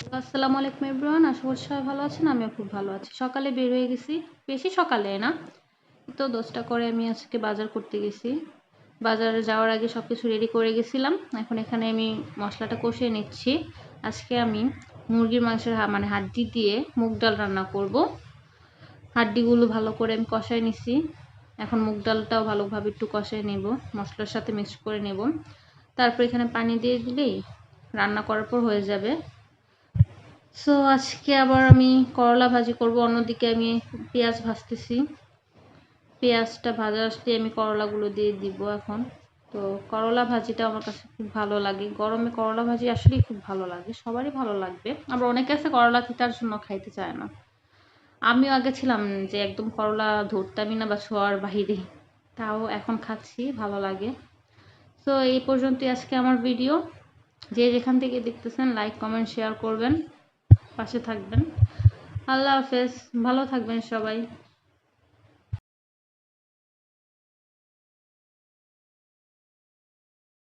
আসসালামু আলাইকুম এভরিওয়ান, আশা করছি সবাই ভালো আছেন, আমিও খুব ভালো আছি। সকালে বের হয়ে গেছি, বেশি সকালে না, তো দশটা করে আমি আজকে বাজার করতে গেছি। বাজারে যাওয়ার আগে সব কিছু রেডি করে গেছিলাম, এখন এখানে আমি মশলাটা কষিয়ে নিচ্ছি। আজকে আমি মুরগির মাংসের মানে হাড্ডি দিয়ে মুগ ডাল রান্না করব। হাড্ডিগুলো ভালো করে আমি কষাই নিছি, এখন মুগ ডালটাও ভালোভাবে একটু কষাই নেব, মশলার সাথে মিক্স করে নেব। তারপর এখানে পানি দিয়ে দিলেই রান্না করার পর হয়ে যাবে। সো আজকে আবার আমি করলা ভাজি করব, অন্যদিকে আমি পেঁয়াজ ভাজতেছি। পেঁয়াজটা ভাজা আসলে আমি করলাগুলো দিয়ে দিব এখন। তো করলা ভাজিটা আমার কাছে খুব ভালো লাগে। গরমে করলা ভাজি আসলেই খুব ভালো লাগে, সবারই ভালো লাগবে। আবার অনেকে আছে করলা তিতার জন্য খাইতে চায় না। আমিও আগে ছিলাম যে একদম করলা ধরতামই না বা ছোঁয়ার বাহিরে। তাও এখন খাচ্ছি, ভালো লাগে। তো এই পর্যন্তই আজকে আমার ভিডিও। যে যেখান থেকে দেখতেছেন লাইক কমেন্ট শেয়ার করবেন। পাশে থাকবেন। আল্লাহ হাফেজ ভালো থাকবেন সবাই।